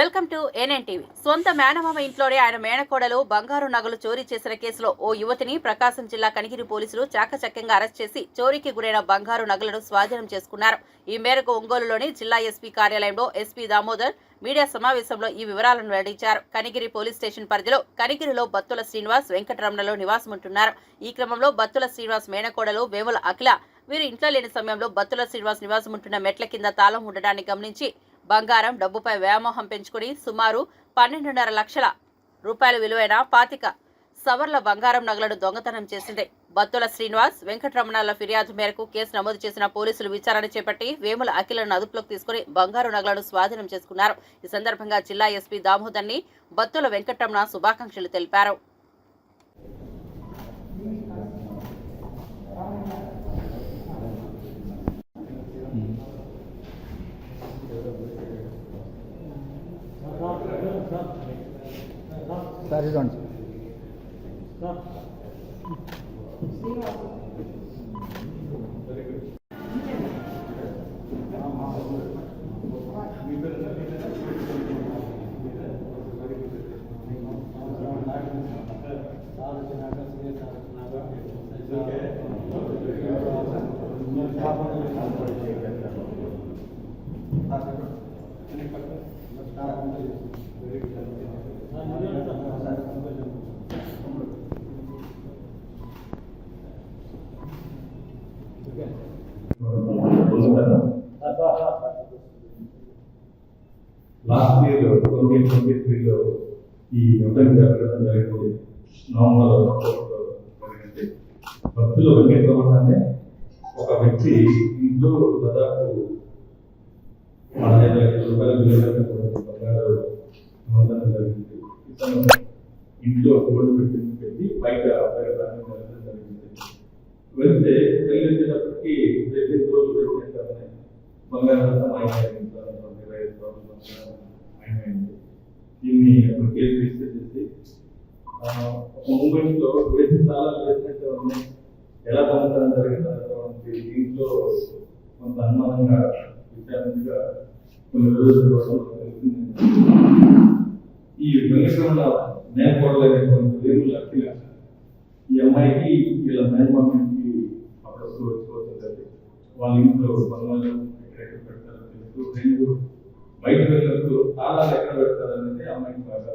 Welcome to NN TV. సొంత మేనమామ ఇంట్లోనే ఆయన మేనకోడలు బంగారు నగలు చోరీ చేసిన కేసులో ఓ యువతిని ప్రకాశం జిల్లా కనిగిరి పోలీసులు చాకచక్యంగా అరెస్ట్ చేసి చోరీకి గురైన బంగారు నగలను స్వాధీనం చేసుకున్నారు. ఈ మేరకు ఒంగోలులోని జిల్లా ఎస్పీ కార్యాలయంలో ఎస్పీ దామోదర్ మీడియా సమావేశంలో ఈ వివరాలను వెల్లడించారు. కనిగిరి పోలీస్ స్టేషన్ పరిధిలో కనిగిరిలో బత్తుల శ్రీనివాస్ వెంకటరమణలో నివాసముంటున్నారు ఈ క్రమంలో బత్తుల శ్రీనివాస్ మేనకోడలు వేముల అఖిల వీరు ఇంట్లో లేని సమయంలో బత్తుల శ్రీనివాస్ నివాసముంటున్న మెట్ల కింద తాళం ఉండడాన్ని గమనించి బంగారం డబ్బుపై వ్యామోహం పెంచుకుని సుమారు పన్నెండున్నర లక్షల రూపాయల విలువైన పాతిక సవర్ల బంగారం నగలను దొంగతనం చేసింది. బత్తుల శ్రీనివాస్ వెంకటరమణాల ఫిర్యాదు మేరకు కేసు నమోదు చేసిన పోలీసులు విచారణ చేపట్టి వేముల అఖిలను అదుపులోకి తీసుకుని బంగారు నగలను స్వాధీనం చేసుకున్నారు. ఈ సందర్భంగా జిల్లా ఎస్పీ దామోదర్ని బత్తుల వెంకటరమణ శుభాకాంక్షలు తెలిపారు. సార్ ఇదండి Last year twenty twenty త్రీలో ఈ event జరగడం జరిగింది. నవంబర్ జరిగింది భక్తులు వెంకటరమణ అనే ఒక వ్యక్తి ఇంట్లో దాదాపు పదహైదు లక్షల రూపాయల బంగారు జరిగింది ఇతను ఇంట్లో గోల్డ్ పెట్టింది పెట్టి బయట జరిగింది వెళ్తే వెళ్ళేటప్పటికి రెండు రోజులు పెట్టినట్టు బంగారం ఇరవై ఐదు రోజులు దీన్ని అప్పుడు కేసు రిజిస్టర్ చేసి ఆ, వేసి తాళాలు వేసినట్టు ఉన్నాయి ఎలా పొందడం జరిగినటువంటి దీంట్లో కొంత అనుమానంగా విచారణగా కొన్ని రోజుల తర్వాత ఈ వెంకటరమణ నేర్పడలేనటువంటి వేరు లక్ష్య ఈ అమ్మాయికి ఇలా మేనమామకి అప్పుడప్పుడు వచ్చిపోతుంది. వాళ్ళ ఇంట్లో బంగాళం ఎక్కడెక్కడ పెడతారో తెలుసు. రెండు బయట వెళ్ళినప్పుడు తాళాలు ఎక్కడ పెడతారనేది అమ్మాయికి బాగా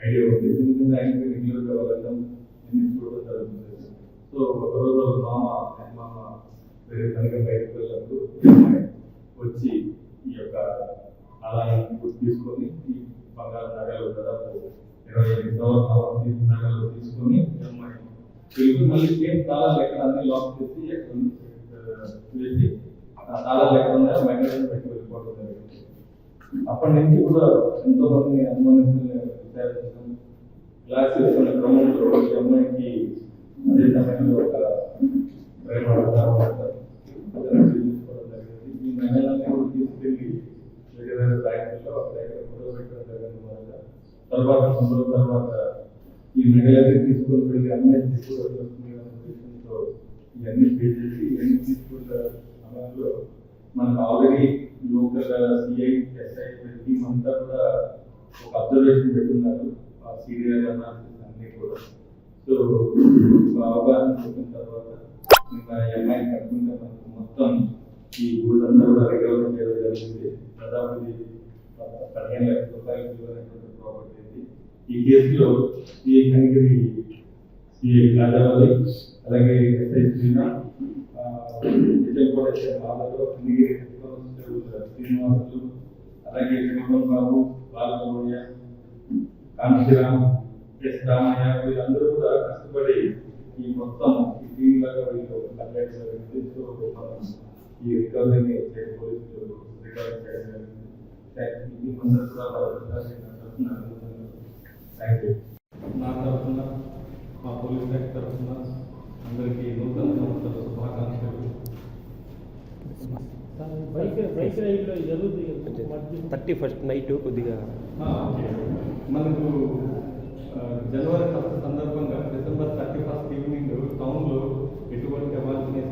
ఐడియా ఉంది. ఎందుకంటే ఆయనకి రెగ్యులర్గా వెళ్ళడం ఎన్ని చూడడం జరుగుతుంది సో ఒక రోజు మామ మామ వేరే తనగా బయటకు వెళ్ళినప్పుడు ఈ అమ్మాయి వచ్చి ఈ యొక్క ఆలయాన్ని తీసుకొని ఈ బంగారు నగలు దాదాపు ఇరవై ఐదు సంవత్సరాలు నగలు తీసుకొని ఈ అమ్మాయి మళ్ళీ సేమ్ తాళాలు ఎక్కడ అన్ని లాక్ చేసి ఎక్కడ ఆ, వేసి ఆ తాళాలు ఎక్కడ ఉన్నాయో మెకానిజం పెట్టి వెళ్ళిపోవడం జరిగింది. అప్పటి నుంచి కూడా ఎంతో మంది అనుమానితుల్ని విచారించడం క్లాస్ చేసుకునే క్రమంలో ఈ అమ్మాయికి అదే సమయంలో ఒక తర్వాత తర్వాత ఈ మహిళల్ని తీసుకొని వెళ్ళి అమ్మాయి తీసుకోవడం ఉద్దేశంతో ఇవన్నీ పే ఇవన్నీ తీసుకున్న సమయంలో మనకు already local CI SI team అంతా కూడా ఒక అబ్జర్వేషన్ పెట్టున్నారు. ఆ సీరియల్ అనాలిసిస్ అన్ని కూడా. సో అవగాహన చెప్పిన తర్వాత ఇంకా ఎంఐ కట్టుకుంటే మనకు మొత్తం ఈ గోల్డ్ అంతా కూడా రికవర్ చేయడం జరిగింది. దాదాపు పదిహేను లక్షల రూపాయలు ప్రాపర్టీ ఈ కేసులో ఈ కనిగిరి సిఐ రాజావళి అలాగే ఎస్ఐ శ్రీనాథ్ విజయపూడ బాలలో కనిగిరి శ్రీనివాసులు అలాగే వినోదం బాబు బాలసుబ్రహ్మణ్య కాంశీరామ్ ఎస్ రామయ్య వీళ్ళందరూ కూడా కష్టపడి ఈ మొత్తం ఈ టీం లాగా వీళ్ళు కండక్ట్ ఈ రికవరీని పోలీసులు రికవరీ చేయడం జరిగింది అందరూ కూడా వాళ్ళందరికీ నా తరఫున అభినందనలు. థ్యాంక్ యూ నా తరఫున మా పోలీస్ శాఖ తరఫున అందరికీ నూతన సంవత్సర శుభాకాంక్షలు. థర్టీ ఫస్ట్ నైట్ కొద్దిగా. మనకు జనవరి ఫస్ట్ సందర్భంగా డిసెంబర్ థర్టీ ఫస్ట్ ఈవినింగ్ టౌన్లో ఎటువంటి అవాంఛనీయ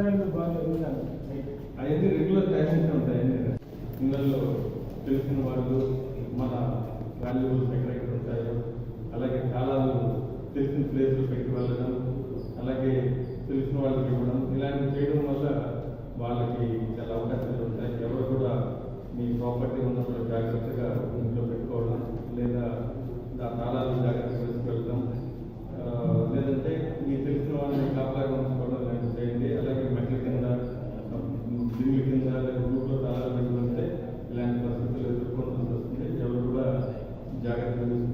రెస్టారెంట్ బాగా ఉన్నాను అవన్నీ రెగ్యులర్ క్యాషెస్ ఉంటాయి. పిల్లల్లో తెలిసిన వాళ్ళు మన వాల్యూబుల్స్ ఎక్కడెక్కడ ఉంటాయో. అలాగే కాలాలు తెలిసిన ప్లేస్లు పెట్టి వెళ్ళడం అలాగే తెలిసిన వాళ్ళకి ఇవ్వడం ఇలాంటివి చేయడం వల్ల వాళ్ళకి చాలా అవకాశాలు ఉంటాయి. ఎవరు కూడా మీ ప్రాపర్టీ ఉన్నప్పుడు జాగ్రత్తగా ఇంట్లో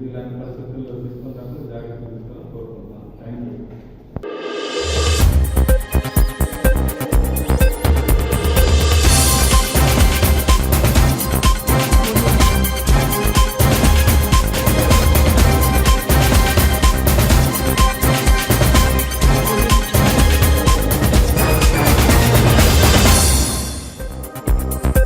ఇలాంటి పరిస్థితుల్లో తీసుకున్నప్పుడు జాగ్రత్త తీసుకోవాలని కోరుకుంటున్నాను థ్యాంక్ యూ